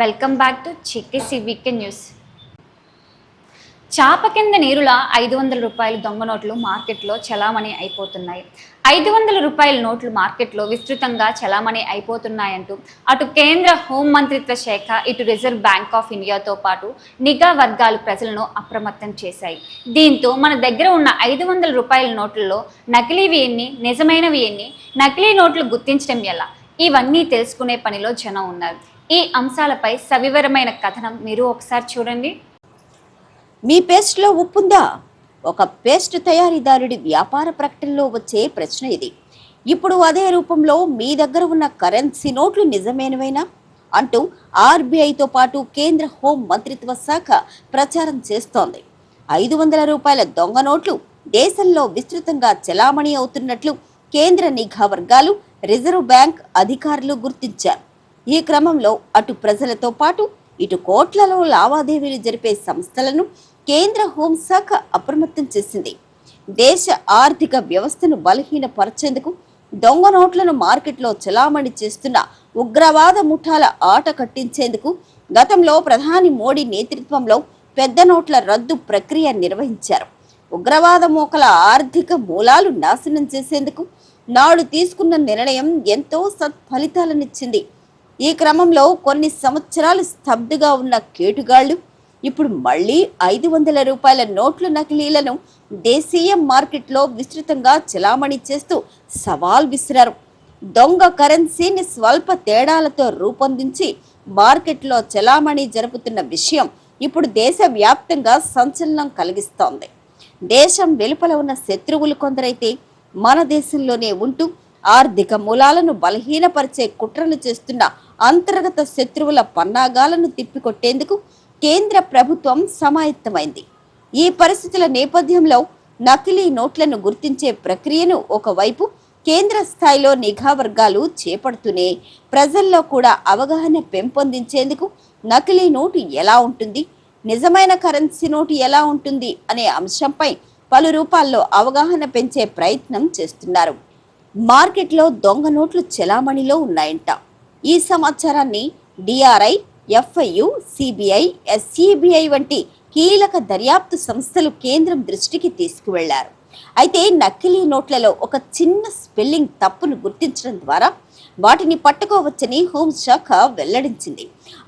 Welcome back to చిక్కిసి weekend news చాప కింద నీరులా ఐదు వందల రూపాయల దొంగ నోట్లు మార్కెట్లో చలామణి అయిపోతున్నాయి. ఐదు వందల రూపాయల నోట్లు మార్కెట్లో విస్తృతంగా చలామణి అయిపోతున్నాయంటూ అటు కేంద్ర హోం మంత్రిత్వ శాఖ ఇటు రిజర్వ్ బ్యాంక్ ఆఫ్ ఇండియాతో పాటు నిఘా వర్గాలు ప్రజలను అప్రమత్తం చేశాయి. దీంతో మన దగ్గర ఉన్న ఐదు వందల రూపాయల నోట్లలో నకిలీవి ఎన్ని నిజమైనవి ఎన్ని నకిలీ నోట్లు గుర్తించడం ఎలా? ఇవన్నీ తెలుసుకునే పనిలో జనం ఉన్నారు. ఈ అంశాలపై సవివరమైన కథనం మీరు ఒకసారి చూడండి. మీ పేస్ట్లో ఉప్పుందా? ఒక పేస్ట్ తయారీదారుడి వ్యాపార ప్రకటనలో వచ్చే ప్రశ్న ఇది. ఇప్పుడు అదే రూపంలో మీ దగ్గర ఉన్న కరెన్సీ నోట్లు నిజమేనవైనా? అంటూ ఆర్బీఐతో పాటు కేంద్ర హోం మంత్రిత్వ శాఖ ప్రచారం చేస్తోంది. ఐదు వందల రూపాయల దొంగ నోట్లు దేశంలో విస్తృతంగా చెలామణి అవుతున్నట్లు కేంద్ర నిఘా వర్గాలు రిజర్వ్ బ్యాంక్ అధికారులు గుర్తించారు. ఈ క్రమంలో అటు ప్రజలతో పాటు ఇటు కోట్లలో లావాదేవీలు జరిపే సంస్థలను కేంద్ర హోంశాఖ అప్రమత్తం చేసింది. దేశ ఆర్థిక వ్యవస్థను బలహీనపరిచేందుకు దొంగ నోట్లను మార్కెట్లో చలామణి చేస్తున్న ఉగ్రవాద ముఠాల ఆట కట్టించేందుకు గతంలో ప్రధాని మోడీ నేతృత్వంలో పెద్ద నోట్ల రద్దు ప్రక్రియ నిర్వహించారు. ఉగ్రవాద మోకల ఆర్థిక మూలాలు నాశనం చేసేందుకు నాడు తీసుకున్న నిర్ణయం ఎంతో సత్ఫలితాలనిచ్చింది. ఈ క్రమంలో కొన్ని సంవత్సరాలు స్తబ్దుగా ఉన్న కేటుగాళ్ళు ఇప్పుడు మళ్ళీ ఐదు వందల రూపాయల నోట్ల నకిలీలను దేశీయ మార్కెట్లో విస్తృతంగా చలామణి చేస్తూ సవాల్ విసిరారు. దొంగ కరెన్సీని స్వల్ప తేడాలతో రూపొందించి మార్కెట్లో చలామణి జరుపుతున్న విషయం ఇప్పుడు దేశవ్యాప్తంగా సంచలనం కలిగిస్తోంది. దేశం వెలుపల ఉన్న శత్రువులు కొందరైతే మన దేశంలోనే ఉంటూ ఆర్థిక మూలాలను బలహీనపరిచే కుట్రలు చేస్తున్న అంతర్గత శత్రువుల పన్నాగాలను తిప్పికొట్టేందుకు కేంద్ర ప్రభుత్వం సమాయత్తమైంది. ఈ పరిస్థితుల నేపథ్యంలో నకిలీ నోట్లను గుర్తించే ప్రక్రియను ఒకవైపు కేంద్ర స్థాయిలో నిఘా వర్గాలు చేపడుతూనే ప్రజల్లో కూడా అవగాహన పెంపొందించేందుకు నకిలీ నోటు ఎలా ఉంటుంది నిజమైన కరెన్సీ నోటు ఎలా ఉంటుంది అనే అంశంపై పలు రూపాల్లో అవగాహన పెంచే ప్రయత్నం చేస్తున్నారు. మార్కెట్లో దొంగ నోట్లు చెలామణిలో ఉన్నాయంట. ఈ సమాచారాన్ని డిఆర్ఐ ఎఫ్ఐయు సిబిఐ ఎస్సిబిఐ వంటి కీలక దర్యాప్తు సంస్థలు కేంద్రం దృష్టికి తీసుకువెళ్ళారు. అయితే నకిలీ నోట్లలో ఒక చిన్న స్పెల్లింగ్ తప్పును గుర్తించడం ద్వారా వాటిని పట్టుకోవచ్చని హోంశాఖ వెల్లడించింది.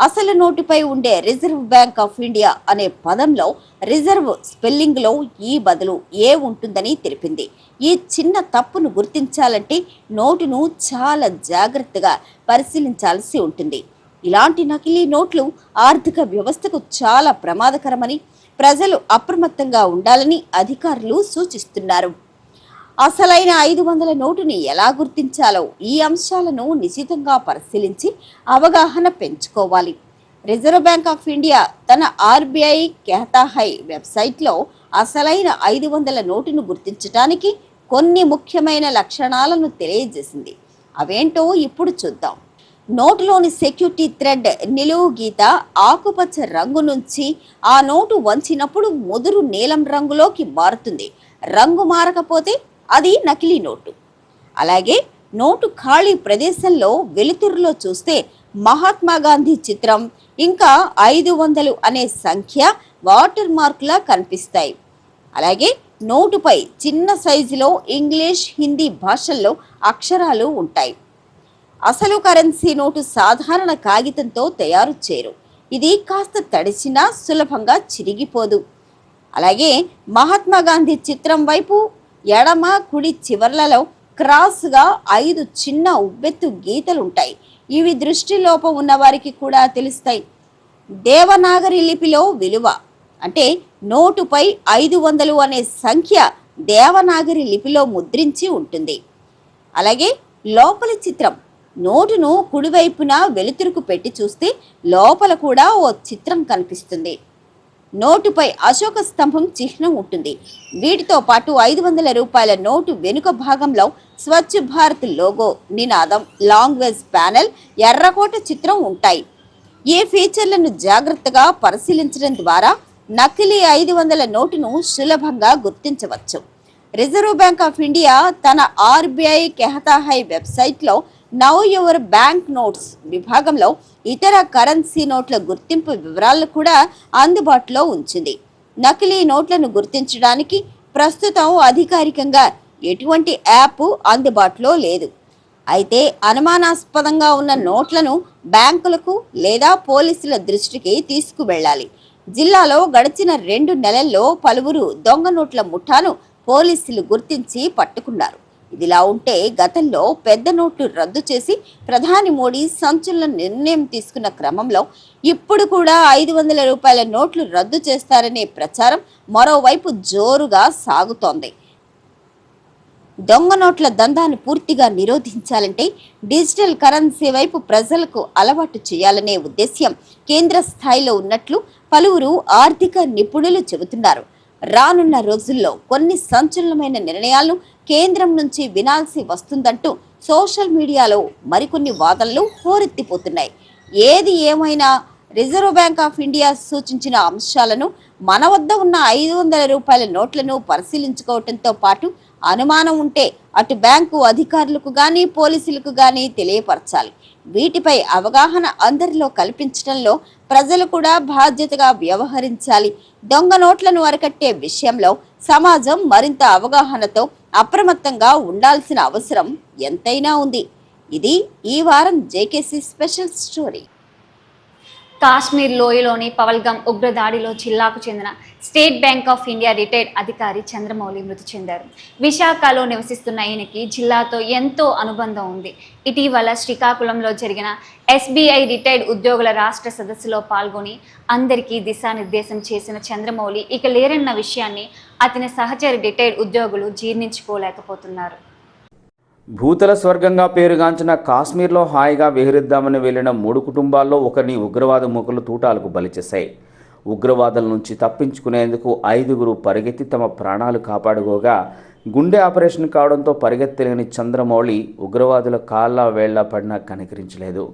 అసలు నోటుపై ఉండే రిజర్వ్ బ్యాంక్ ఆఫ్ ఇండియా అనే పదంలో రిజర్వ్ స్పెల్లింగ్లో ఈ బదులు ఏ ఉంటుందని తెలిపింది. ఈ చిన్న తప్పును గుర్తించాలంటే నోటును చాలా జాగ్రత్తగా పరిశీలించాల్సి ఉంటుంది. ఇలాంటి నకిలీ నోట్లు ఆర్థిక వ్యవస్థకు చాలా ప్రమాదకరమని ప్రజలు అప్రమత్తంగా ఉండాలని అధికారులు సూచిస్తున్నారు. అసలైన ఐదు వందల నోటుని ఎలా గుర్తించాలో ఈ అంశాలను నిశితంగా పరిశీలించి అవగాహన పెంచుకోవాలి. రిజర్వ్ బ్యాంక్ ఆఫ్ ఇండియా తన ఆర్బీఐ కెహతాహై వెబ్సైట్లో అసలైన ఐదు వందల నోటును గుర్తించడానికి కొన్ని ముఖ్యమైన లక్షణాలను తెలియజేసింది. అవేంటో ఇప్పుడు చూద్దాం. నోటులోని సెక్యూరిటీ థ్రెడ్ నిలువు గీత ఆకుపచ్చ రంగు నుంచి ఆ నోటు వంచినప్పుడు ముదురు నీలం రంగులోకి మారుతుంది. రంగు మారకపోతే అది నకిలీ నోటు. అలాగే నోటు ఖాళీ ప్రదేశంలో వెలుతురులో చూస్తే మహాత్మా గాంధీ చిత్రం ఇంకా ఐదు వందలు అనే సంఖ్య వాటర్ మార్క్లా కనిపిస్తాయి. అలాగే నోటుపై చిన్న సైజులో ఇంగ్లీష్ హిందీ భాషల్లో అక్షరాలు ఉంటాయి. అసలు కరెన్సీ నోటు సాధారణ కాగితంతో తయారు చేయరు. ఇది కాస్త తడిచినా సులభంగా చిరిగిపోదు. అలాగే మహాత్మా గాంధీ చిత్రం వైపు ఎడమ కుడి చివర్లలో క్రాస్గా ఐదు చిన్న ఉబ్బెత్తు గీతలు ఉంటాయి ఇవి దృష్టి లోపం కూడా తెలుస్తాయి. దేవనాగరి లిపిలో విలువ అంటే నోటుపై ఐదు వందలు అనే సంఖ్య దేవనాగరి లిపిలో ముద్రించి ఉంటుంది. అలాగే లోపలి చిత్రం నోటును కుడివైపున వెలుతురుకు పెట్టి చూస్తే లోపల కూడా ఓ చిత్రం కనిపిస్తుంది. నోటుపై అశోక స్తంభం చిహ్నం ఉంటుంది. వీటితో పాటు ఐదు వందల రూపాయల నోటు వెనుక భాగంలో స్వచ్ఛ భారత్ లోగో నినాదం లాంగ్వేజ్ ప్యానెల్ ఎర్రకోట చిత్రం ఉంటాయి. ఏ ఫీచర్లను జాగ్రత్తగా పరిశీలించడం ద్వారా నకిలీ ఐదు వందల నోటును సులభంగా గుర్తించవచ్చు. రిజర్వ్ బ్యాంక్ ఆఫ్ ఇండియా తన ఆర్బీఐ కెహతాహై వెబ్సైట్లో నౌ యువర్ బ్యాంక్ నోట్స్ విభాగంలో ఇతర కరెన్సీ నోట్ల గుర్తింపు వివరాలు కూడా అందుబాటులో ఉంచింది. నకిలీ నోట్లను గుర్తించడానికి ప్రస్తుతం అధికారికంగా ఎటువంటి యాప్ అందుబాటులో లేదు. అయితే అనుమానాస్పదంగా ఉన్న నోట్లను బ్యాంకులకు లేదా పోలీసుల దృష్టికి తీసుకువెళ్ళాలి. జిల్లాలో గడిచిన రెండు నెలల్లో పలువురు దొంగ నోట్ల ముఠాను పోలీసులు గుర్తించి పట్టుకున్నారు. ఇదిలా ఉంటే గతంలో పెద్ద నోట్లు రద్దు చేసి ప్రధాని మోడీ సంచలన నిర్ణయం తీసుకున్న క్రమంలో ఇప్పుడు కూడా ఐదు వందల రూపాయల నోట్లు రద్దు చేస్తారనే ప్రచారం మరోవైపు జోరుగా సాగుతోంది. దొంగ నోట్ల దందాను పూర్తిగా నిరోధించాలంటే డిజిటల్ కరెన్సీ వైపు ప్రజలకు అలవాటు చేయాలనే ఉద్దేశ్యం కేంద్ర స్థాయిలో ఉన్నట్లు పలువురు ఆర్థిక నిపుణులు చెబుతున్నారు. రానున్న రోజుల్లో కొన్ని సంచలనమైన నిర్ణయాలను కేంద్రం నుంచి వినాల్సి వస్తుందంటూ సోషల్ మీడియాలో మరికొన్ని వాదనలు హోరెత్తిపోతున్నాయి. ఏది ఏమైనా రిజర్వ్ బ్యాంక్ ఆఫ్ ఇండియా సూచించిన అంశాలను మన వద్ద ఉన్న ఐదు వందల రూపాయల నోట్లను పరిశీలించుకోవటంతో పాటు అనుమానం ఉంటే అటు బ్యాంకు అధికారులకు కానీ పోలీసులకు కానీ తెలియపరచాలి. వీటిపై అవగాహన అందరిలో కల్పించడంలో ప్రజలు కూడా బాధ్యతగా వ్యవహరించాలి. దొంగ నోట్లను అరికట్టే విషయంలో సమాజం మరింత అవగాహనతో అప్రమత్తంగా ఉండాల్సిన అవసరం ఎంతైనా ఉంది. ఇది ఈ వారం జేకేసీ స్పెషల్ స్టోరీ. కాశ్మీర్ లోయలోని పవల్గం ఉగ్రదాడిలో జిల్లాకు చెందిన state bank of India retired అధికారి చంద్రమౌళి మృతి చెందారు. విశాఖలో నివసిస్తున్న ఈయనకి జిల్లాతో ఎంతో అనుబంధం ఉంది. ఇటీవల శ్రీకాకుళంలో జరిగిన ఎస్బీఐ రిటైర్డ్ ఉద్యోగుల రాష్ట్ర సదస్సులో పాల్గొని అందరికీ దిశానిర్దేశం చేసిన చంద్రమౌళి ఇక లేరన్న విషయాన్ని అతని సహచరి రిటైర్డ్ ఉద్యోగులు జీర్ణించుకోలేకపోతున్నారు. భూతల స్వర్గంగా పేరుగాంచిన కాశ్మీర్లో హాయిగా విహరిద్దామని వెళ్ళిన మూడు కుటుంబాల్లో ఒకరిని ఉగ్రవాద మూకలు తూటాలకు బలిచేశాయి ఉగ్రవాదుల నుంచి తప్పించుకునేందుకు ఐదుగురు పరిగెత్తి తమ ప్రాణాలు కాపాడుకోగా గుండె ఆపరేషన్ కావడంతో పరిగెత్తలేని చంద్రమౌళి ఉగ్రవాదుల కాళ్ళ వేళ్ళ పడినా కనికరించలేదు.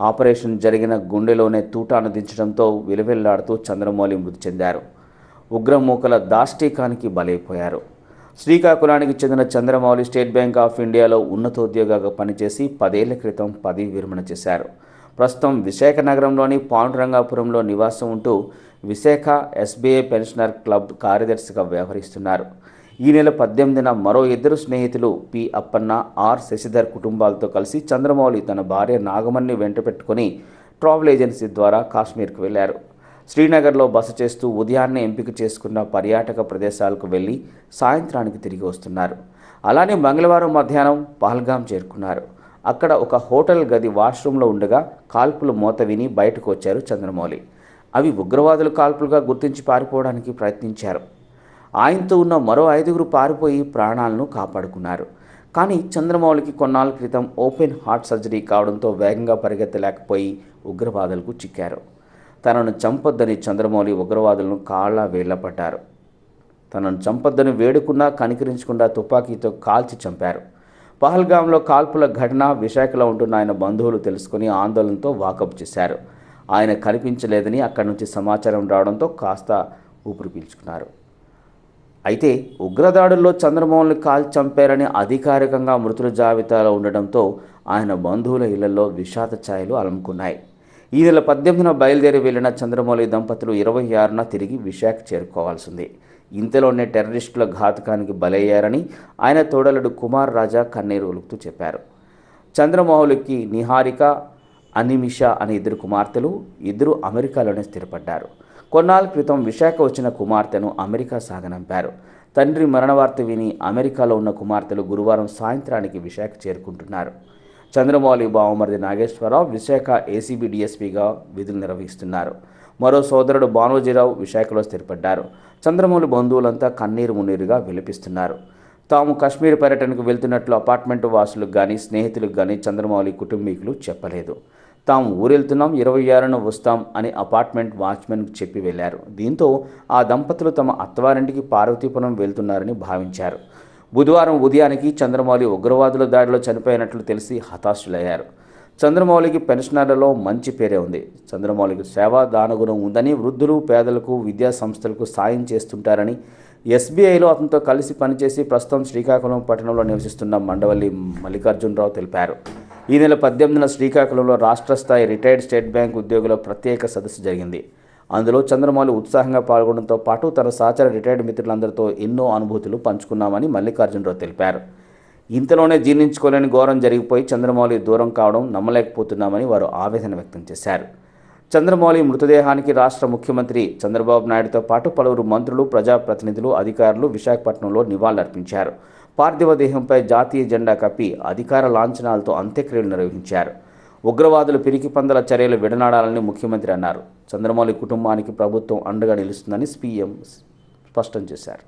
ఆపరేషన్ జరిగిన గుండెలోనే తూటాను దించడంతో విలువెల్లాడుతూ చంద్రమౌళి మృతి చెందారు. ఉగ్రమూకల దాష్టీకానికి బలైపోయారు. శ్రీకాకుళానికి చెందిన చంద్రమౌళి స్టేట్ బ్యాంక్ ఆఫ్ ఇండియాలో ఉన్నతోద్యోగిగా పనిచేసి పదేళ్ళ క్రితం పదవి విరమణ చేశారు. ప్రస్తుతం విశాఖ నగరంలోని పాండురంగాపురంలో నివాసం ఉంటూ విశాఖ ఎస్బీఐ పెన్షనర్ క్లబ్ కార్యదర్శిగా వ్యవహరిస్తున్నారు. ఈ నెల పద్దెనిమిదిన మరో ఇద్దరు స్నేహితులు పి అప్పన్న ఆర్ శశిధర్ కుటుంబాలతో కలిసి చంద్రమౌళి తన భార్య నాగమణ్ణి వెంట పెట్టుకుని ట్రావెల్ ఏజెన్సీ ద్వారా కాశ్మీర్కు వెళ్ళారు శ్రీనగర్లో బస చేస్తూ ఉదయాన్నే ఎంపిక చేసుకున్న పర్యాటక ప్రదేశాలకు వెళ్ళి సాయంత్రానికి తిరిగి వస్తున్నారు. అలానే మంగళవారం మధ్యాహ్నం పహల్గాం చేరుకున్నారు. అక్కడ ఒక హోటల్ గది వాష్రూమ్లో ఉండగా కాల్పులు మోత విని బయటకు వచ్చారు చంద్రమౌళి. అవి ఉగ్రవాదుల కాల్పులుగా గుర్తించి పారిపోవడానికి ప్రయత్నించారు. ఆయనతో ఉన్న మరో ఐదుగురు పారిపోయి ప్రాణాలను కాపాడుకున్నారు. కానీ చంద్రమౌళికి కొన్నాళ్ళ క్రితం ఓపెన్ హార్ట్ సర్జరీ కావడంతో వేగంగా పరిగెత్తలేకపోయి ఉగ్రవాదులకు చిక్కారు. తనను చంపొద్దని చంద్రమౌళి ఉగ్రవాదులను కాళ్ళ వేళ్ళపట్టారు తనను చంపొద్దని వేడుకున్నా కనికరించకుండా తుపాకీతో కాల్చి చంపారు. పహల్గాంలో కాల్పుల ఘటన విశాఖలో ఉంటున్న ఆయన బంధువులు తెలుసుకుని ఆందోళనతో వాకప్ చేశారు. ఆయన కనిపించలేదని అక్కడి నుంచి సమాచారం రావడంతో కాస్త ఊపిరి పీల్చుకున్నారు. అయితే ఉగ్రదాడుల్లో చంద్రమోహన్ని కాల్ చంపారని అధికారికంగా మృతుల జాబితాలో ఉండడంతో ఆయన బంధువుల ఇళ్ళలో విషాద ఛాయలు అలముకున్నాయి. ఈ నెల పద్దెనిమిదిన బయలుదేరి వెళ్ళిన చంద్రమౌళి దంపతులు ఇరవై ఆరున తిరిగి విశాఖ చేరుకోవాల్సింది. ఇంతలోనే టెర్రరిస్టుల ఘాతకానికి బలయ్యారని ఆయన తోడలుడు కుమార్ రాజా కన్నీరు ఒలుకుతూ చెప్పారు. చంద్రమౌళికి నిహారిక అనిమిష అనే ఇద్దరు కుమార్తెలు ఇద్దరు అమెరికాలోనే స్థిరపడ్డారు. కొన్నాళ్ళ క్రితం విశాఖ వచ్చిన కుమార్తెను అమెరికా సాగనంపారు. తండ్రి మరణ వార్త విని అమెరికాలో ఉన్న కుమార్తెలు గురువారం సాయంత్రానికి విశాఖ చేరుకుంటున్నారు. చంద్రమౌళి బావమరిది నాగేశ్వరరావు విశాఖ ఏసీబీ డీఎస్పీగా విధులు నిర్వహిస్తున్నారు. మరో సోదరుడు భానోజీరావు విశాఖలో స్థిరపడ్డారు. చంద్రమౌళి బంధువులంతా కన్నీరు మున్నీరుగా విలపిస్తున్నారు. తాము కాశ్మీర్ పర్యటనకు వెళ్తున్నట్లు అపార్ట్మెంట్ వాసులకు కానీ స్నేహితులకు కానీ చంద్రమౌళి కుటుంబీకులు చెప్పలేదు. తాము ఊరెళ్తున్నాం ఇరవై ఆరున వస్తాం అని అపార్ట్మెంట్ వాచ్మెన్కు చెప్పి వెళ్ళారు దీంతో ఆ దంపతులు తమ అత్తవారింటికి పార్వతీపురం వెళ్తున్నారని భావించారు. బుధవారం ఉదయానికి చంద్రమౌళి ఉగ్రవాదుల దాడిలో చనిపోయినట్లు తెలిసి హతాశులయ్యారు. చంద్రమౌళికి పెన్షనర్లలో మంచి పేరే ఉంది. చంద్రమౌళికి సేవా దానగుణం ఉందని వృద్ధులు పేదలకు విద్యా సంస్థలకు సాయం చేస్తుంటారని ఎస్బీఐలో అతనితో కలిసి పనిచేసి ప్రస్తుతం శ్రీకాకుళం పట్టణంలో నివసిస్తున్న మండవల్లి మల్లికార్జునరావు తెలిపారు. ఈ నెల పద్దెనిమిదిన శ్రీకాకుళంలో రాష్ట్ర స్థాయి రిటైర్డ్ స్టేట్ బ్యాంక్ ఉద్యోగుల ప్రత్యేక సదస్సు జరిగింది. అందులో చంద్రమౌళి ఉత్సాహంగా పాల్గొనడంతో పాటు తన సహచర రిటైర్డ్ మిత్రులందరితో ఎన్నో అనుభూతులు పంచుకున్నామని మల్లికార్జునరావు తెలిపారు. ఇంతలోనే జీర్ణించుకోలేని ఘోరం జరిగిపోయి చంద్రమౌళి దూరం కావడం నమ్మలేకపోతున్నామని వారు ఆవేదన వ్యక్తం చేశారు. చంద్రమౌళి మృతదేహానికి రాష్ట్ర ముఖ్యమంత్రి చంద్రబాబు నాయుడుతో పాటు పలువురు మంత్రులు ప్రజాప్రతినిధులు అధికారులు విశాఖపట్నంలో నివాళులర్పించారు. పార్థివ దేహంపై జాతీయ జెండా కప్పి అధికార లాంఛనాలతో అంత్యక్రియలు నిర్వహించారు. ఉగ్రవాదులు పిరికి పందల చర్యలు విడనాడాలని ముఖ్యమంత్రి అన్నారు. చంద్రమౌళి కుటుంబానికి ప్రభుత్వం అండగా నిలుస్తుందని సీఎం స్పష్టం చేశారు.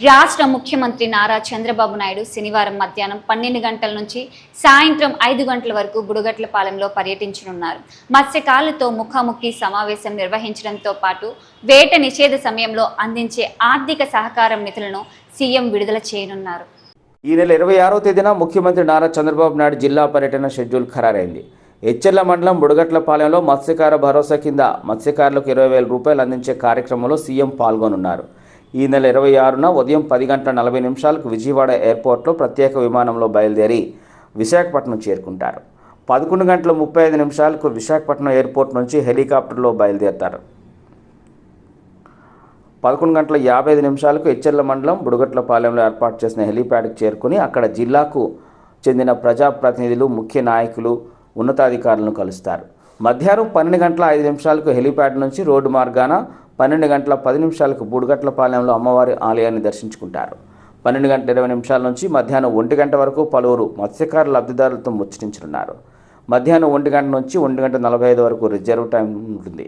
రాష్ట్ర ముఖ్యమంత్రి నారా చంద్రబాబు నాయుడు శనివారం మధ్యాహ్నం పన్నెండు గంటల నుంచి సాయంత్రం ఐదు గంటల వరకు బుడగట్లపాలెంలో పర్యటించనున్నారు. మత్స్యకారులతో ముఖాముఖి సమావేశం నిర్వహించడంతో పాటు వేట నిషేధ సమయంలో అందించే ఆర్థిక సహకారం నిధులను సీఎం విడుదల చేయనున్నారు. ఈ నెల ఇరవై ఆరో తేదీన ముఖ్యమంత్రి నారా చంద్రబాబు నాయుడు జిల్లా పర్యటన షెడ్యూల్ ఖరారైంది. ఎచ్చెర్ల మండలం బుడగట్లపాలెంలో మత్స్యకార భరోసా కింద మత్స్యకారులకు ఇరవై వేల రూపాయలు అందించే కార్యక్రమంలో సీఎం పాల్గొనున్నారు. ఈ నెల ఇరవై ఆరున ఉదయం పది గంటల నలభై నిమిషాలకు విజయవాడ ఎయిర్పోర్ట్లో ప్రత్యేక విమానంలో బయలుదేరి విశాఖపట్నం చేరుకుంటారు. పదకొండు గంటల ముప్పై ఐదు నిమిషాలకు విశాఖపట్నం ఎయిర్పోర్ట్ నుంచి హెలికాప్టర్లో బయలుదేరతారు. పదకొండు గంటల యాభై ఐదు నిమిషాలకు హెచ్చర్ల మండలం బుడగట్లపాలెంలో ఏర్పాటు చేసిన హెలీప్యాడ్కి చేరుకుని అక్కడ జిల్లాకు చెందిన ప్రజాప్రతినిధులు ముఖ్య నాయకులు ఉన్నతాధికారులను కలుస్తారు. మధ్యాహ్నం పన్నెండు గంటల ఐదు నిమిషాలకు హెలీప్యాడ్ నుంచి రోడ్డు మార్గాన పన్నెండు గంటల పది నిమిషాలకు బుడగట్లపాలెంలో అమ్మవారి ఆలయాన్ని దర్శించుకుంటారు. పన్నెండు గంటల ఇరవై నిమిషాల నుంచి మధ్యాహ్నం ఒంటి గంట వరకు పలువురు మత్స్యకార లబ్ధిదారులతో ముచ్చటించనున్నారు. మధ్యాహ్నం ఒంటి గంట నుంచి ఒంటి గంట నలభై ఐదు వరకు రిజర్వ్ టైం ఉంటుంది.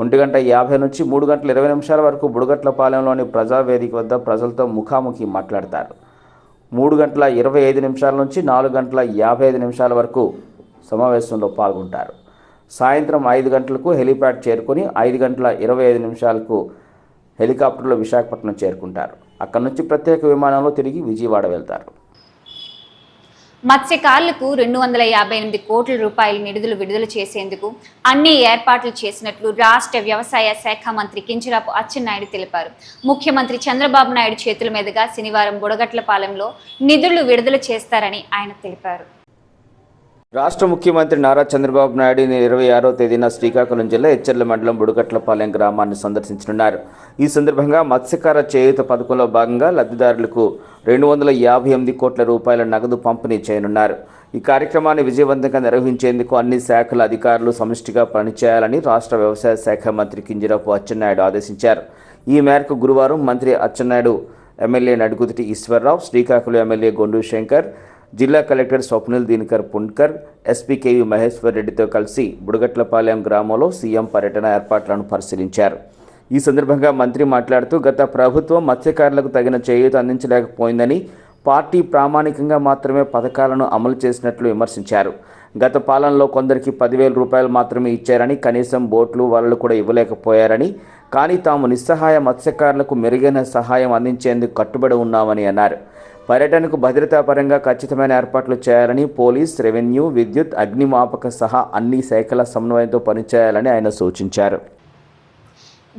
ఒంటి గంట యాభై నుంచి మూడు గంటల ఇరవై నిమిషాల వరకు బుడగట్లపాలెంలోని ప్రజావేదిక వద్ద ప్రజలతో ముఖాముఖి మాట్లాడతారు. మూడు గంటల ఇరవై ఐదు నిమిషాల నుంచి నాలుగు గంటల యాభై ఐదు నిమిషాల వరకు సమావేశంలో పాల్గొంటారు. సాయంత్రం ఐదు గంటలకు హెలిప్యాడ్ చేరుకొని ఐదు గంటల ఇరవై ఐదు నిమిషాలకు హెలికాప్టర్లో విశాఖపట్నం చేరుకుంటారు. అక్కడి నుంచి ప్రత్యేక విమానంలో తిరిగి విజయవాడ వెళ్తారు. మత్స్యకారులకు రెండు వందల యాభై ఎనిమిది కోట్ల రూపాయల నిధులు విడుదల చేసేందుకు అన్ని ఏర్పాట్లు చేసినట్లు రాష్ట్ర వ్యవసాయ శాఖ మంత్రి కించరాపు అచ్చెన్నాయుడు తెలిపారు. ముఖ్యమంత్రి చంద్రబాబు నాయుడు చేతుల మీదుగా శనివారం బుడగట్లపాలెంలో నిధులు విడుదల చేస్తారని ఆయన తెలిపారు. రాష్ట్ర ముఖ్యమంత్రి నారా చంద్రబాబు నాయుడు ఇరవై ఆరో తేదీన శ్రీకాకుళం జిల్లా ఎచ్చెర్ల మండలం బుడగట్లపాలెం గ్రామాన్ని సందర్శించనున్నారు. ఈ సందర్భంగా మత్స్యకార చేయూత పథకంలో భాగంగా లబ్ధిదారులకు రెండు వందల యాభై ఎనిమిది కోట్ల రూపాయల నగదు పంపిణీ చేయనున్నారు. ఈ కార్యక్రమాన్ని విజయవంతంగా నిర్వహించేందుకు అన్ని శాఖల అధికారులు సమిష్టిగా పనిచేయాలని రాష్ట్ర వ్యవసాయ శాఖ మంత్రి కింజరాపు అచ్చెన్నాయుడు ఆదేశించారు. ఈ మేరకు గురువారం మంత్రి అచ్చెన్నాయుడు ఎమ్మెల్యే నడుగుదిటి ఈశ్వరరావు శ్రీకాకుళం ఎమ్మెల్యే గొండు శంకర్ జిల్లా collector Swapnil Dinakar Pundkar SP KV Maheshwar రెడ్డితో కలిసి బుడగట్లపాలెం గ్రామంలో సీఎం పర్యటన ఏర్పాట్లను పరిశీలించారు. ఈ సందర్భంగా మంత్రి మాట్లాడుతూ గత ప్రభుత్వం మత్స్యకారులకు తగిన చేయూత అందించలేకపోయిందని పార్టీ ప్రామాణికంగా మాత్రమే పథకాలను అమలు చేసినట్లు విమర్శించారు. గత పాలనలో కొందరికి పదివేల రూపాయలు మాత్రమే ఇచ్చారని కనీసం బోట్లు వలలు కూడా ఇవ్వలేకపోయారని కానీ తాము నిస్సహాయ మత్స్యకారులకు మెరుగైన సహాయం అందించేందుకు కట్టుబడి ఉన్నామని అన్నారు. పర్యటనకు భద్రతాపరంగా ఖచ్చితమైన ఏర్పాట్లు చేయాలని పోలీస్ రెవెన్యూ విద్యుత్ అగ్నిమాపక సహా అన్ని శాఖల సమన్వయంతో పనిచేయాలని ఆయన సూచించారు.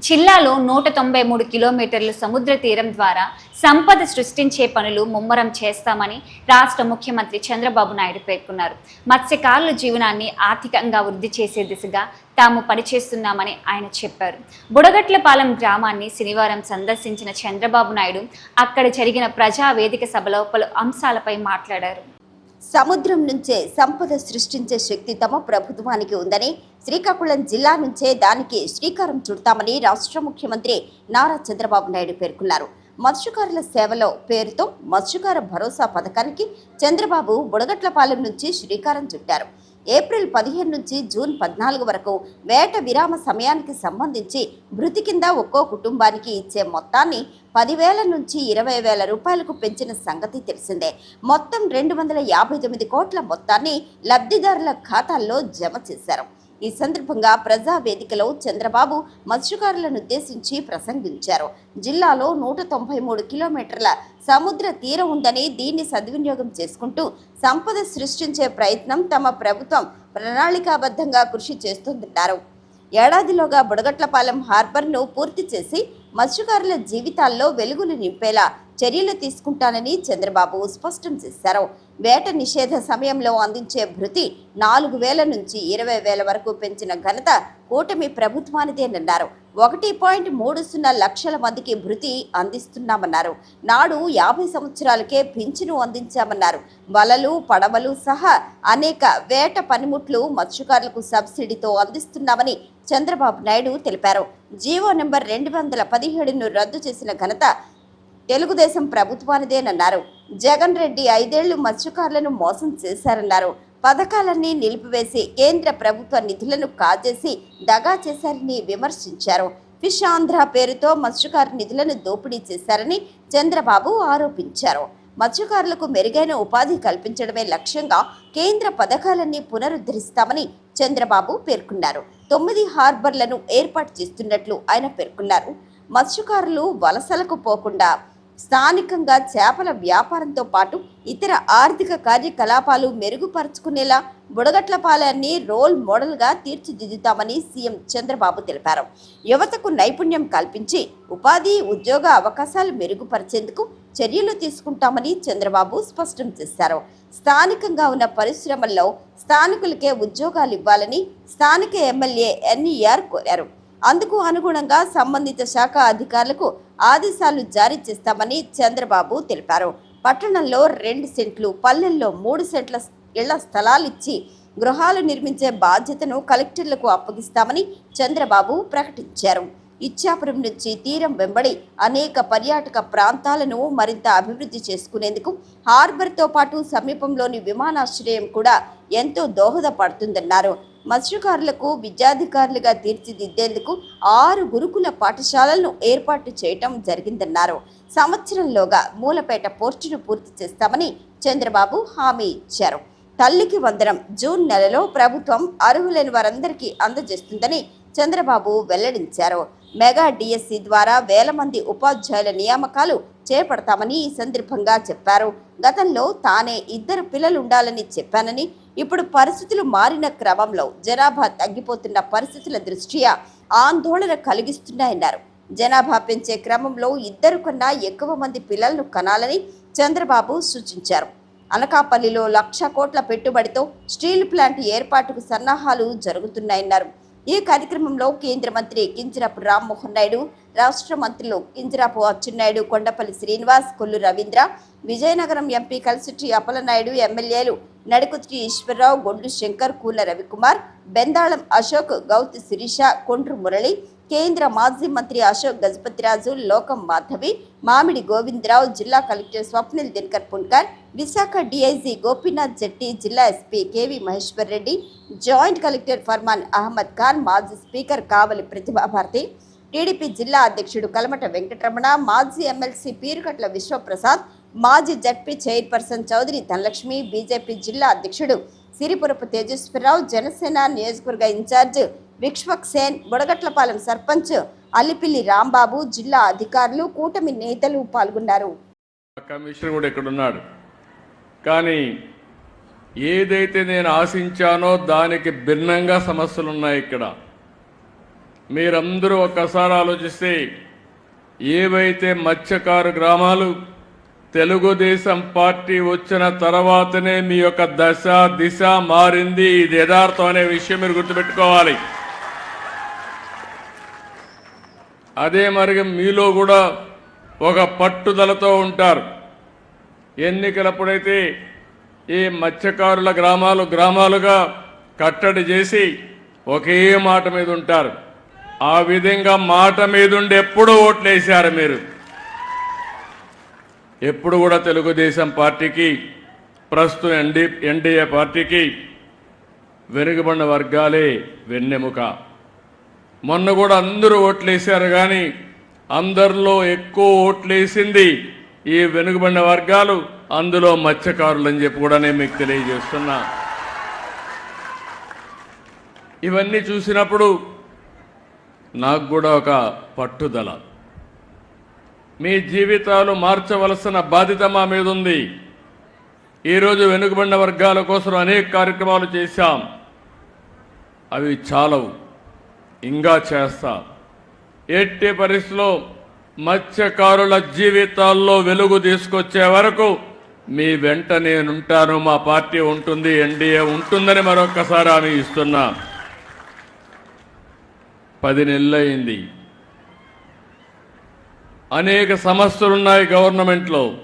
జిల్లాలో నూట తొంభై మూడు కిలోమీటర్ల సముద్ర తీరం ద్వారా సంపద సృష్టించే పనులు ముమ్మరం చేస్తామని రాష్ట్ర ముఖ్యమంత్రి చంద్రబాబు నాయుడు పేర్కొన్నారు. మత్స్యకారుల జీవనాన్ని ఆర్థికంగా వృద్ధి చేసే దిశగా తాము పనిచేస్తున్నామని ఆయన చెప్పారు. బుడగట్లపాలెం గ్రామాన్ని శనివారం సందర్శించిన చంద్రబాబు నాయుడు అక్కడ జరిగిన ప్రజా వేదిక సభలో పలు అంశాలపై మాట్లాడారు. సముద్రం నుంచే సంపద సృష్టించే శక్తి తమ ప్రభుత్వానికి ఉందని శ్రీకాకుళం జిల్లా నుంచే దానికి శ్రీకారం చుడతామని రాష్ట్ర ముఖ్యమంత్రి నారా చంద్రబాబు నాయుడు పేర్కొన్నారు. మత్స్యకారుల సేవలో పేరుతో మత్స్యకార భరోసా పథకానికి చంద్రబాబు బుడగట్లపాలెం నుంచి శ్రీకారం చుట్టారు. ఏప్రిల్ పదిహేను నుంచి జూన్ పద్నాలుగు వరకు వేట విరామ సమయానికి సంబంధించి భృతి కింద ఒక్కో కుటుంబానికి ఇచ్చే మొత్తాన్ని పదివేల నుంచి ఇరవై వేల రూపాయలకు పెంచిన సంగతి తెలిసిందే. మొత్తం రెండు వందల యాభై తొమ్మిది కోట్ల మొత్తాన్ని లబ్ధిదారుల ఖాతాల్లో జమ చేశారు. ఈ సందర్భంగా ప్రజా వేదికలో చంద్రబాబు మత్స్యకారులను ఉద్దేశించి ప్రసంగించారు. జిల్లాలో నూట తొంభై మూడు కిలోమీటర్ల సముద్ర తీరం ఉందని దీన్ని సద్వినియోగం చేసుకుంటూ సంపద సృష్టించే ప్రయత్నం తమ ప్రభుత్వం ప్రణాళికాబద్ధంగా కృషి చేస్తుందన్నారు. ఏడాదిలోగా బుడగట్లపాలెం హార్బర్ను పూర్తి చేసి మత్స్యకారుల జీవితాల్లో వెలుగులు నింపేలా చర్యలు తీసుకుంటానని చంద్రబాబు స్పష్టం చేశారు. వేట నిషేధ సమయంలో అందించే భృతి నాలుగు వేల నుంచి ఇరవై వేల వరకు పెంచిన ఘనత కూటమి ప్రభుత్వానిదేనన్నారు ఒకటి పాయింట్ మూడు సున్నా లక్షల మందికి భృతి అందిస్తున్నామన్నారు. నాడు యాభై సంవత్సరాలకే పింఛను అందించామన్నారు. వలలు పడవలు సహా అనేక వేట పనిముట్లు మత్స్యకారులకు సబ్సిడీతో అందిస్తున్నామని చంద్రబాబు నాయుడు తెలిపారు. జీవో నెంబర్ రెండు వందల పదిహేడును రద్దు చేసిన ఘనత తెలుగుదేశం ప్రభుత్వానిదేనన్నారు. జగన్ రెడ్డి ఐదేళ్ళు మత్స్యకారులను మోసం చేశారన్నారు. పథకాలన్నీ నిలిపివేసి కేంద్ర ప్రభుత్వ నిధులను కాజేసి దగా చేశారని విమర్శించారు. ఫిష్ ఆంధ్ర పేరుతో మత్స్యకారు నిధులను దోపిడీ చేశారని చంద్రబాబు ఆరోపించారు. మత్స్యకారులకు మెరుగైన ఉపాధి కల్పించడమే లక్ష్యంగా కేంద్ర పథకాలన్నీ పునరుద్ధరిస్తామని చంద్రబాబు పేర్కొన్నారు. తొమ్మిది హార్బర్లను ఏర్పాటు చేస్తున్నట్లు ఆయన పేర్కొన్నారు. మత్స్యకారులు వలసలకు పోకుండా స్థానికంగా చేపల వ్యాపారంతో పాటు ఇతర ఆర్థిక కార్యకలాపాలు మెరుగుపరుచుకునేలా బుడగట్లపాలెన్ని రోల్ మోడల్గా తీర్చిదిద్దుతామని సీఎం చంద్రబాబు తెలిపారు. యువతకు నైపుణ్యం కల్పించి ఉపాధి ఉద్యోగ అవకాశాలు మెరుగుపరిచేందుకు చర్యలు తీసుకుంటామని చంద్రబాబు స్పష్టం చేశారు. స్థానికంగా ఉన్న పరిశ్రమల్లో స్థానికులకే ఉద్యోగాలు ఇవ్వాలని స్థానిక ఎమ్మెల్యే ఎన్ఈఆర్ కోరారు. అందుకు అనుగుణంగా సంబంధిత శాఖ అధికారులకు ఆదేశాలు జారీ చేస్తామని చంద్రబాబు తెలిపారు. పట్టణంలో రెండు సెంట్లు పల్లెల్లో మూడు సెంట్ల ఇళ్ళ స్థలాలిచ్చి గృహాలు నిర్మించే బాధ్యతను కలెక్టర్లకు అప్పగిస్తామని చంద్రబాబు ప్రకటించారు. ఇచ్చాపురం నుంచి తీరం వెంబడి అనేక పర్యాటక ప్రాంతాలను మరింత అభివృద్ధి చేసుకునేందుకు హార్బర్తో పాటు సమీపంలోని విమానాశ్రయం కూడా ఎంతో దోహదపడుతుందన్నారు. మత్స్యకారులకు విద్యాధికారులుగా తీర్చిదిద్దేందుకు ఆరు గురుకుల పాఠశాలలను ఏర్పాటు చేయటం జరిగిందన్నారు. సంవత్సరంలోగా మూలపేట పోర్టును పూర్తి చేస్తామని చంద్రబాబు హామీ ఇచ్చారు. తల్లికి వందనం జూన్ నెలలో ప్రభుత్వం అర్హులైన వారందరికీ అందజేస్తుందని చంద్రబాబు వెల్లడించారు. మెగా డిఎస్సి ద్వారా వేల మంది ఉపాధ్యాయుల నియామకాలు చేపడతామని ఈ సందర్భంగా చెప్పారు. గతంలో తానే ఇద్దరు పిల్లలు ఉండాలని చెప్పానని ఇప్పుడు పరిస్థితులు మారిన క్రమంలో జనాభా తగ్గిపోతున్న పరిస్థితుల దృష్ట్యా ఆందోళన కలిగిస్తున్నాయన్నారు. జనాభా పెంచే క్రమంలో ఇద్దరు కన్నా ఎక్కువ మంది పిల్లలను కనాలని చంద్రబాబు సూచించారు. అనకాపల్లిలో లక్ష కోట్ల పెట్టుబడితో స్టీల్ ప్లాంట్ ఏర్పాటుకు సన్నాహాలు జరుగుతున్నాయన్నారు. ఈ కార్యక్రమంలో కేంద్ర మంత్రి కింజరాపు రామ్మోహన్ నాయుడు రాష్ట్ర మంత్రులు కింజరాపు అచ్చెన్నాయుడు కొండపల్లి శ్రీనివాస్ కొల్లు రవీంద్ర విజయనగరం ఎంపీ కలిసిటి అప్పలనాయుడు ఎమ్మెల్యేలు నడుకుత్రి ఈశ్వరరావు గొడ్డు శంకర్ కూల రవికుమార్ బెందాళం అశోక్ గౌతి శిరీష కొండ్రు మురళి కేంద్ర మాజీ మంత్రి అశోక్ గజపతిరాజు లోకం మాధవి మామిడి గోవిందరావు జిల్లా కలెక్టర్ స్వప్నిల్ దినకర్ పున్కర్ విశాఖ డిఐజీ గోపీనాథ్ జెట్టి జిల్లా SP KV Maheshwar Reddy joint collector Farman Ahmed Khan మాజీ స్పీకర్ కావలి ప్రతిభాభారతి టీడీపీ జిల్లా అధ్యక్షుడు కలమట వెంకటరమణ మాజీ ఎమ్మెల్సీ పీరుకట్ల విశ్వప్రసాద్ మాజీ ZP chairperson Chowdary Dhanalakshmi BJP జిల్లా అధ్యక్షుడు సిరిపురపు తేజస్వరరావు జనసేన నియోజకవర్గ ఇన్ఛార్జ్ విక్ష్వక్ సేన్ బుడగట్లపాలెం సర్పంచ్ అల్లిపిల్లి రాంబాబు జిల్లా అధికారులు కూటమి నేతలు పాల్గొన్నారు. కమిషనర్ కూడా ఇక్కడ ఉన్నాడు కానీ ఏదైతే నేను ఆశించానో దానికి భిన్నంగా సమస్యలు ఉన్నాయి ఇక్కడ. మీరందరూ ఒక్కసారి ఆలోచిస్తే ఏవైతే మత్స్యకారు గ్రామాలు తెలుగుదేశం పార్టీ వచ్చిన తర్వాతనే మీ యొక్క దశ దిశ మారింది ఇది యథార్థం అనే విషయం మీరు గుర్తుపెట్టుకోవాలి. అదే మరి మీలో కూడా ఒక పట్టుదలతో ఉంటారు. ఎన్నికలప్పుడైతే ఈ మత్స్యకారుల గ్రామాలు గ్రామాలుగా కట్టడి చేసి ఒకే మాట మీద ఉంటారు. ఆ విధంగా మాట మీదుండి ఎప్పుడూ ఓట్లేసారు ఓట్లేశారు మీరు? ఎప్పుడు కూడా తెలుగుదేశం పార్టీకి ప్రస్తుతం ఎన్డీ ఎన్డీఏ పార్టీకి వెనుకబడిన వర్గాలే వెన్నెముక. మొన్న కూడా అందరూ ఓట్లేశారు కానీ అందరిలో ఎక్కువ ఓట్లేసింది ఈ వెనుకబడిన వర్గాలు అందులో మత్స్యకారులు అని చెప్పి కూడా నేను మీకు తెలియజేస్తున్నా. ఇవన్నీ చూసినప్పుడు నాకు కూడా ఒక పట్టుదల. మీ జీవితాలు మార్చవలసిన బాధ్యత మా మీద ఉంది. ఈరోజు వెనుకబడిన వర్గాల కోసం అనేక కార్యక్రమాలు చేశాం. అవి చాలవు. ఇంకా చేస్తా. ఎట్టి పరిస్థితిలో మత్స్యకారుల జీవితాల్లో వెలుగు తీసుకొచ్చే వరకు మీ వెంట నేనుంటాను మా పార్టీ ఉంటుంది ఎన్డీఏ ఉంటుందని మరొక్కసారి హామీ ఇస్తున్నా. పది నెలలైంది. అనేక సమస్యలు ఉన్నాయి గవర్నమెంట్లో.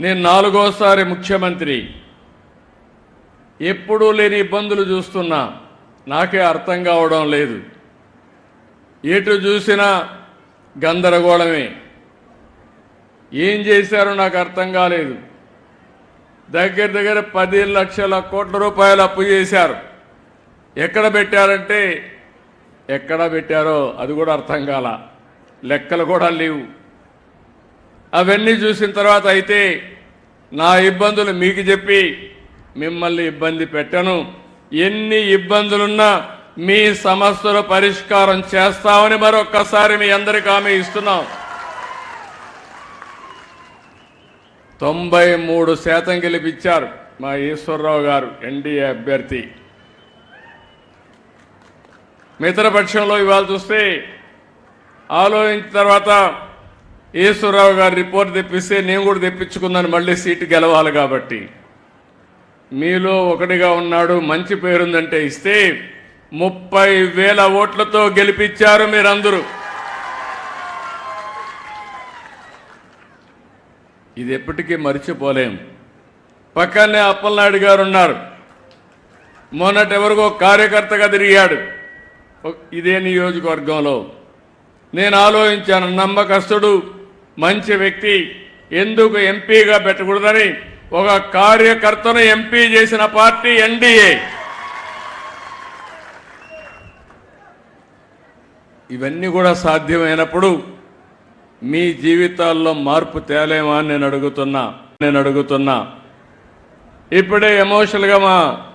నేను నాలుగోసారి ముఖ్యమంత్రి. ఎప్పుడూ లేని ఇబ్బందులు చూస్తున్నా. నాకే అర్థం కావడం లేదు. ఎటు చూసినా గందరగోళమే. ఏం చేశారో నాకు అర్థం కాలేదు. దగ్గర దగ్గర పది లక్షల కోట్ల రూపాయలు అప్పు చేశారు. ఎక్కడ పెట్టారంటే ఎక్కడ పెట్టారో అది కూడా అర్థం కాల. లెక్కలు కూడా లేవు. అవన్నీ చూసిన తర్వాత అయితే నా ఇబ్బందులు మీకు చెప్పి మిమ్మల్ని ఇబ్బంది పెట్టను. ఎన్ని ఇబ్బందులున్నా మీ సమస్యల పరిష్కారం చేస్తామని మరొక్కసారి మీ అందరికీ హామీ ఇస్తున్నాం. తొంభై మూడు శాతం గెలిపించారు మా ఈశ్వరరావు గారు ఎన్డీఏ అభ్యర్థి. మిత్రపక్షంలో ఇవాళ చూస్తే ఆలోచించిన తర్వాత ఈశ్వరరావు గారు రిపోర్ట్ తెప్పిస్తే నేను కూడా తెప్పించుకున్నాను మళ్ళీ సీటు గెలవాలి కాబట్టి. మీలో ఒకటిగా ఉన్నాడు మంచి పేరుందంటే ఇస్తే ముప్పై వేల ఓట్లతో గెలిపించారు మీరందరూ. ఇది ఎప్పటికీ మర్చిపోలేం. పక్కనే అప్పలనాయుడు గారు ఉన్నారు. మొన్నటి ఎవరికో కార్యకర్తగా తిరిగాడు. ఇదే నియోజకవర్గంలో. నేను ఆలోచించాను నమ్మకస్తుడు మంచి వ్యక్తి ఎందుకు ఎంపీగా పెట్టకూడదని. ఒక కార్యకర్తను ఎంపీ చేసిన పార్టీ ఎన్డీఏ. ఇవన్నీ కూడా సాధ్యమైనప్పుడు మీ జీవితాల్లో మార్పు తేలేమా అని నేను అడుగుతున్నా నేను అడుగుతున్నా. ఇప్పుడే ఎమోషనల్గా మా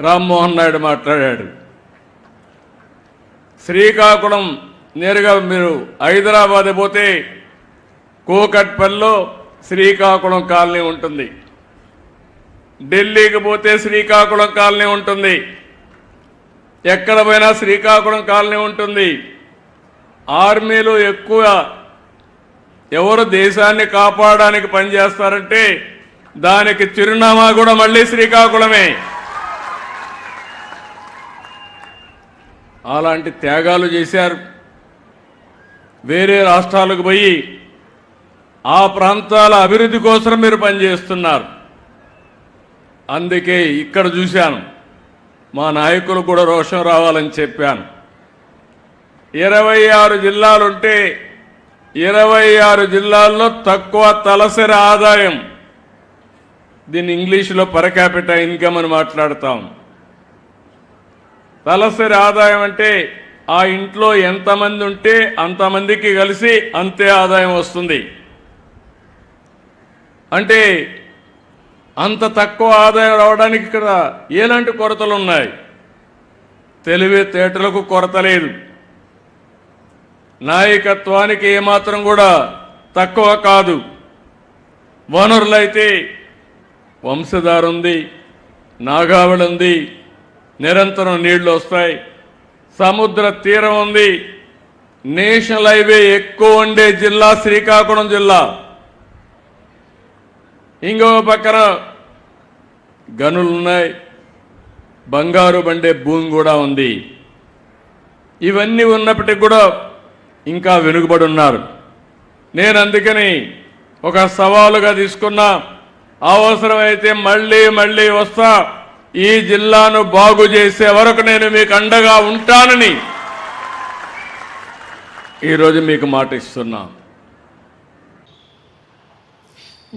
రామ్మోహన్ నాయుడు మాట్లాడాడు. శ్రీకాకుళం నేరుగా మీరు హైదరాబాద్ పోతే కోకట్పల్లిలో శ్రీకాకుళం కాలనీ ఉంటుంది. ఢిల్లీకి పోతే శ్రీకాకుళం కాలనీ ఉంటుంది. ఎక్కడ పోయినా శ్రీకాకుళం కాలనీ ఉంటుంది. ఆర్మీలో ఎక్కువ ఎవరు దేశాన్ని కాపాడడానికి పనిచేస్తారంటే దానికి చిరునామా కూడా మళ్ళీ శ్రీకాకుళమే. అలాంటి త్యాగాలు చేశారు. వేరే రాష్ట్రాలకు పోయి ఆ ప్రాంతాల అభివృద్ధి కోసం మీరు పనిచేస్తున్నారు. అందుకే ఇక్కడ చూశాను. మా నాయకులు కూడా రోషం రావాలని చెప్పాను. ఇరవై ఆరు జిల్లాలుంటే ఇరవై ఆరు జిల్లాల్లో తక్కువ తలసరి ఆదాయం. దీన్ని ఇంగ్లీష్లో పరకాపిట ఇన్కమ్ అని మాట్లాడతాం. తలసరి ఆదాయం అంటే ఆ ఇంట్లో ఎంతమంది ఉంటే అంతమందికి కలిసి అంతే ఆదాయం వస్తుంది. అంటే అంత తక్కువ ఆదాయం రావడానికి ఇక్కడ ఎలాంటి కొరతలు ఉన్నాయి తెలివితేటలకు కొరత లేదు. నాయకత్వానికి ఏమాత్రం కూడా తక్కువ కాదు. వనరులైతే వంశధారు ఉంది నాగావళి ఉంది నిరంతరం నీళ్ళు వస్తాయి. సముద్ర తీరం ఉంది. నేషనల్ హైవే ఎక్కువ ఉండే జిల్లా శ్రీకాకుళం జిల్లా. ఇంకో పక్కన గనులు ఉన్నాయి. బంగారు బండే భూమి కూడా ఉంది. ఇవన్నీ ఉన్నప్పటికీ కూడా ఇంకా వెనుకబడి ఉన్నారు. నేను అందుకని ఒక సవాలుగా తీసుకున్నా అవసరమైతే మళ్ళీ మళ్ళీ వస్తా ఈ జిల్లాను బాగు చేసే వరకు నేను మీకు అండగా ఉంటానని ఈరోజు మీకు మాట ఇస్తున్నాను.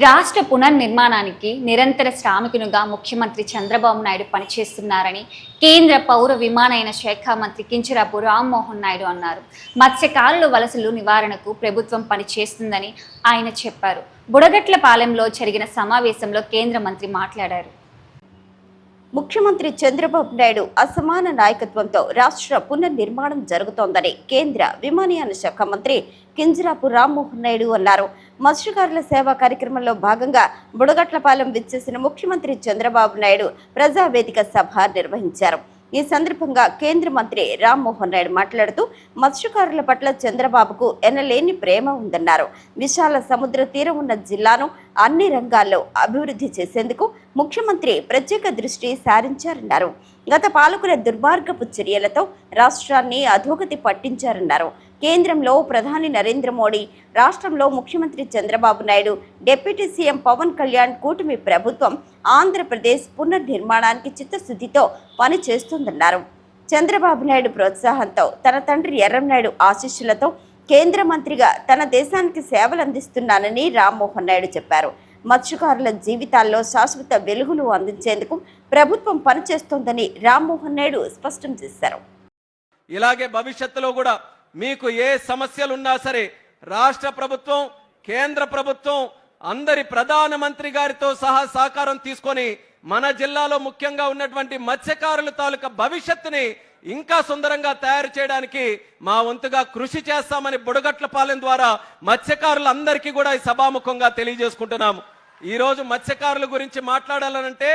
రాష్ట్ర పునర్నిర్మాణానికి నిరంతర శ్రామికునిగా ముఖ్యమంత్రి చంద్రబాబు నాయుడు పనిచేస్తున్నారని కేంద్ర పౌర విమానయాన శాఖ మంత్రి కించరాపు రామ్మోహన్ నాయుడు అన్నారు. మత్స్యకారుల వలసలు నివారణకు ప్రభుత్వం పనిచేస్తుందని ఆయన చెప్పారు. బుడగట్లపాలెంలో జరిగిన సమావేశంలో కేంద్ర మంత్రి మాట్లాడారు. ముఖ్యమంత్రి చంద్రబాబు నాయుడు అసమాన నాయకత్వంతో రాష్ట్ర పునర్నిర్మాణం జరుగుతోందని కేంద్ర విమానయాన శాఖ మంత్రి కింజరాపు రామ్మోహన్ నాయుడు అన్నారు. మత్స్యకారుల సేవా కార్యక్రమంలో భాగంగా బుడగట్లపాలెం విచ్చేసిన ముఖ్యమంత్రి చంద్రబాబు నాయుడు ప్రజావేదిక సభ నిర్వహించారు. ఈ సందర్భంగా కేంద్ర మంత్రి రామ్మోహన్ నాయుడు మాట్లాడుతూ మత్స్యకారుల పట్ల చంద్రబాబుకు ఎనలేని ప్రేమ ఉందన్నారు. విశాల సముద్ర తీరం ఉన్న జిల్లాను అన్ని రంగాల్లో అభివృద్ధి చేసేందుకు ముఖ్యమంత్రి ప్రత్యేక దృష్టి సారించారన్నారు. గత పాలకుల దుర్మార్గపు చర్యలతో రాష్ట్రాన్ని అధోగతి పట్టించారన్నారు. కేంద్రంలో ప్రధాని నరేంద్ర మోడీ రాష్ట్రంలో ముఖ్యమంత్రి చంద్రబాబు నాయుడు డిప్యూటీ సీఎం పవన్ కళ్యాణ్ కూటమి ప్రభుత్వం ఆంధ్రప్రదేశ్ పునర్నిర్మాణానికి చిత్తశుద్ధితో పనిచేస్తుందన్నారు. చంద్రబాబు నాయుడు ప్రోత్సాహంతో తన తండ్రి ఎర్రంనాయుడు ఆశీస్సులతో కేంద్ర మంత్రిగా తన దేశానికి సేవలు అందిస్తున్నానని రామ్మోహన్ నాయుడు చెప్పారు. మత్స్యకారుల జీవితాల్లో శాశ్వత వెలుగులు అందించేందుకు ప్రభుత్వం పనిచేస్తోందని రామ్మోహన్ నాయుడు స్పష్టం చేశారు. ఇలాగే భవిష్యత్తులో కూడా మీకు ఏ సమస్యలున్నా సరే రాష్ట్ర ప్రభుత్వం కేంద్ర ప్రభుత్వం అందరి ప్రధానమంత్రి గారితో సహా సహకారం తీసుకొని మన జిల్లాలో ముఖ్యంగా ఉన్నటువంటి మత్స్యకారుల తాలూకా భవిష్యత్తుని ఇంకా సుందరంగా తయారు చేయడానికి మా వంతుగా కృషి చేస్తామని బుడగట్ల పాలెం ద్వారా మత్స్యకారులందరికీ కూడా ఈ సభాముఖంగా తెలియజేసుకుంటున్నాము. ఈరోజు మత్స్యకారుల గురించి మాట్లాడాలనంటే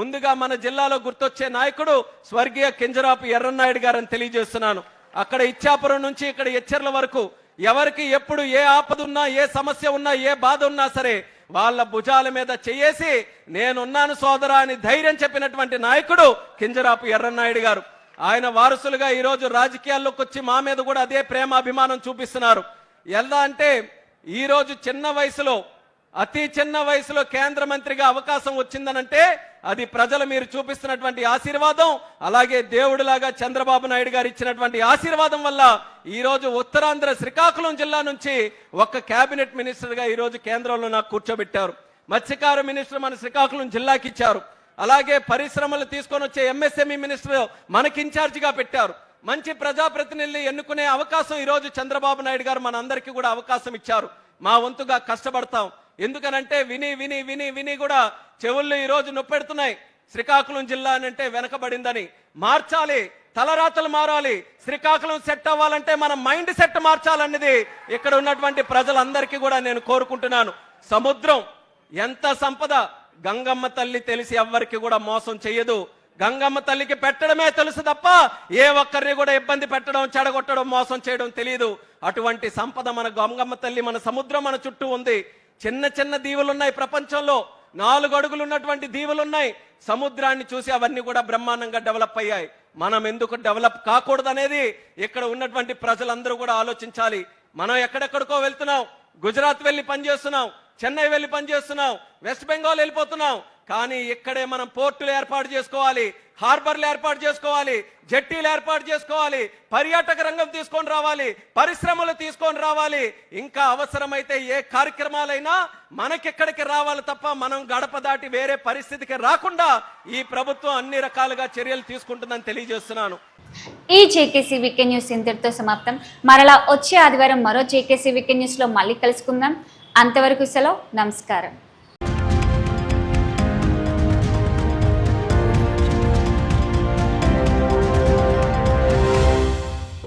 ముందుగా మన జిల్లాలో గుర్తొచ్చే నాయకుడు స్వర్గీయ కింజరాపు ఎర్రన్నాయుడు గారని తెలియజేస్తున్నాను. అక్కడ ఇచ్చాపురం నుంచి ఇక్కడ హెచ్చర్ల వరకు ఎవరికి ఎప్పుడు ఏ ఆపద ఉన్నా ఏ సమస్య ఉన్నా ఏ బాధ ఉన్నా సరే వాళ్ళ భుజాల మీద చేయేసి నేనున్నాను సోదరా అని ధైర్యం చెప్పినటువంటి నాయకుడు కింజరాపు ఎర్రన్నాయుడు గారు. ఆయన వారసులుగా ఈరోజు రాజకీయాల్లోకి వచ్చి మా మీద కూడా అదే ప్రేమ అభిమానం చూపిస్తున్నారు. ఎలా అంటే ఈరోజు చిన్న వయసులో అతి చిన్న వయసులో కేంద్ర మంత్రిగా అవకాశం వచ్చిందనంటే అది ప్రజలు మీరు చూపిస్తున్నటువంటి ఆశీర్వాదం అలాగే దేవుడిలాగా చంద్రబాబు నాయుడు గారు ఇచ్చినటువంటి ఆశీర్వాదం వల్ల ఈరోజు ఉత్తరాంధ్ర శ్రీకాకుళం జిల్లా నుంచి ఒక కేబినెట్ మినిస్టర్గా ఈరోజు కేంద్రంలో నాకు కూర్చోబెట్టారు. మత్స్యకార మినిస్టర్ మన శ్రీకాకుళం జిల్లాకి ఇచ్చారు. అలాగే పరిశ్రమలు తీసుకొని వచ్చే ఎంఎస్ఎంఈ మినిస్టర్ మనకి ఇన్ఛార్జిగా పెట్టారు. మంచి ప్రజాప్రతినిధులు ఎన్నుకునే అవకాశం ఈరోజు చంద్రబాబు నాయుడు గారు మన అందరికీ కూడా అవకాశం ఇచ్చారు. మా వంతుగా కష్టపడతాం. ఎందుకనంటే విని విని విని విని కూడా చెవుళ్ళు ఈరోజు నొప్పెడుతున్నాయి. శ్రీకాకుళం జిల్లా అని అంటే వెనకబడిందని. మార్చాలి తలరాతలు మారాలి. శ్రీకాకుళం సెట్ అవ్వాలంటే మన మైండ్ సెట్ మార్చాలన్నది ఇక్కడ ఉన్నటువంటి ప్రజలందరికీ కూడా నేను కోరుకుంటున్నాను. సముద్రం ఎంత సంపద గంగమ్మ తల్లి తెలిసి ఎవ్వరికి కూడా మోసం చేయదు గంగమ్మ తల్లికి పెట్టడమే తెలుసు తప్ప ఏ ఒక్కరిని కూడా ఇబ్బంది పెట్టడం చెడగొట్టడం మోసం చేయడం తెలియదు. అటువంటి సంపద మన గంగమ్మ తల్లి మన సముద్రం మన చుట్టూ ఉంది. చిన్న చిన్న దీవులున్నాయి ప్రపంచంలో. నాలుగు అడుగులు ఉన్నటువంటి దీవులున్నాయి. సముద్రాన్ని చూసి అవన్నీ కూడా బ్రహ్మాండంగా డెవలప్ అయ్యాయి. మనం ఎందుకు డెవలప్ కాకూడదు అనేది ఇక్కడ ఉన్నటువంటి ప్రజలందరూ కూడా ఆలోచించాలి. మనం ఎక్కడెక్కడికో వెళ్తున్నాం. గుజరాత్ వెళ్ళి పనిచేస్తున్నాం. చెన్నై వెళ్ళి పనిచేస్తున్నాం. వెస్ట్ బెంగాల్ వెళ్ళిపోతున్నాం. కానీ ఇక్కడే మనం పోర్టులు ఏర్పాటు చేసుకోవాలి హార్బర్లు ఏర్పాటు చేసుకోవాలి జట్టీలు ఏర్పాటు చేసుకోవాలి పర్యాటక రంగం తీసుకొని రావాలి పరిశ్రమలు తీసుకొని రావాలి. ఇంకా అవసరమైతే ఏ కార్యక్రమాలైనా మనకెక్కడికి రావాలి తప్ప మనం గడప దాటి వేరే పరిస్థితికి రాకుండా ఈ ప్రభుత్వం అన్ని రకాలుగా చర్యలు తీసుకుంటుందని తెలియజేస్తున్నాను. ఈ జేకేసీ వీకే న్యూస్ ఇంతటితో సమాప్తం. మరలా వచ్చే ఆదివారం మరో జేకేసీ వీకే న్యూస్లో మళ్ళీ కలుసుకుందాం. అంతవరకు సెలవు నమస్కారం.